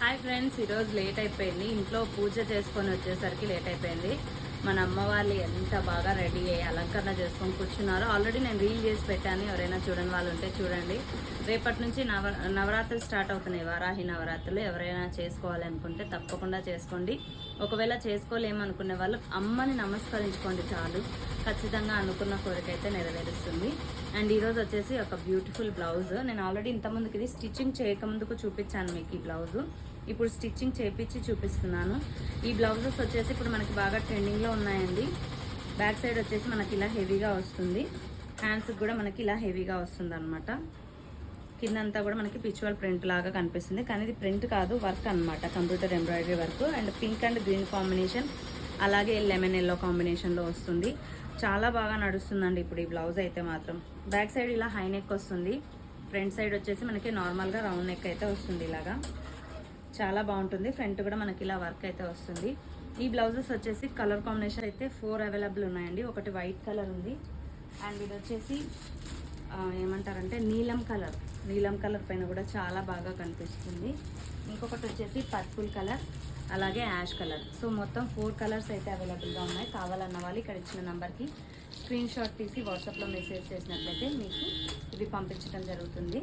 Hi friends ఈరోజు late అయిపోయింది. ఇంట్లో పూజ చేసుకొని వచ్చేసరికి లేట్ అయిపోయింది. మన అమ్మ వాళ్ళు ఎంత బాగా రెడీ అయ్యి అలంకరణ చేసుకొని కూర్చున్నారు ఆల్రెడీ నేను రీల్ చేసి పెట్టాను. ఎవరైనా చూడని వాళ్ళు ఉంటే చూడండి. రేపటి నుంచి నవ నవరాత్రులు స్టార్ట్ అవుతున్నాయి. వారాహి నవరాత్రులు ఎవరైనా చేసుకోవాలి అనుకుంటే తప్పకుండా చేసుకోండి. ఒకవేళ చేసుకోలేమనుకునే వాళ్ళు అమ్మని నమస్కరించుకోండి చాలు. ఖచ్చితంగా అనుకున్న కోరిక అయితే నెరవేరుస్తుంది. అండ్ ఈరోజు వచ్చేసి ఒక బ్యూటిఫుల్ బ్లౌజ్. నేను ఆల్రెడీ ఇంతకుముందుకు ఇది స్టిచ్చింగ్ చేయకముందుకు చూపించాను మీకు ఈ బ్లౌజ్. ఇప్పుడు స్టిచ్చింగ్ చేపించి చూపిస్తున్నాను. ఈ బ్లౌజెస్ వచ్చేసి ఇప్పుడు మనకి బాగా ట్రెండింగ్లో ఉన్నాయండి. బ్యాక్ సైడ్ వచ్చేసి మనకి ఇలా హెవీగా వస్తుంది. హ్యాండ్స్కి కూడా మనకి ఇలా హెవీగా వస్తుంది అనమాట కిందంతా కూడా మనకి పిచువల్ ప్రింట్ లాగా కనిపిస్తుంది. కానీ ఇది ప్రింట్ కాదు వర్క్ అన్నమాట. Computer embroidery work and pink and green combination అలాగే లెమన్ ఎల్లో కాంబినేషన్లో వస్తుంది. చాలా బాగా నడుస్తుందండి ఇప్పుడు ఈ బ్లౌజ్ అయితే మాత్రం. బ్యాక్ సైడ్ ఇలా హై నెక్ వస్తుంది. ఫ్రంట్ సైడ్ వచ్చేసి మనకి నార్మల్గా రౌండ్ నెక్ అయితే వస్తుంది ఇలాగా. చాలా బాగుంటుంది. ఫ్రంట్ కూడా మనకి ఇలా వర్క్ అయితే వస్తుంది. ఈ బ్లౌజెస్ వచ్చేసి కలర్ కాంబినేషన్ అయితే ఫోర్ అవైలబుల్ ఉన్నాయండి. ఒకటి వైట్ కలర్ ఉంది. అండ్ ఇది వచ్చేసి ఏమంటారంటే నీలం కలర్. నీలం కలర్ పైన కూడా చాలా బాగా కనిపిస్తుంది. ఇంకొకటి వచ్చేసి పర్పుల్ కలర్ అలాగే యాష్ కలర్. సో మొత్తం ఫోర్ కలర్స్ అయితే అవైలబుల్గా ఉన్నాయి. కావాలన్న వాళ్ళు ఇక్కడ ఇచ్చిన నెంబర్కి స్క్రీన్ షాట్ తీసి వాట్సాప్లో మెసేజ్ చేసినట్లయితే మీకు ఇవి పంపించడం జరుగుతుంది.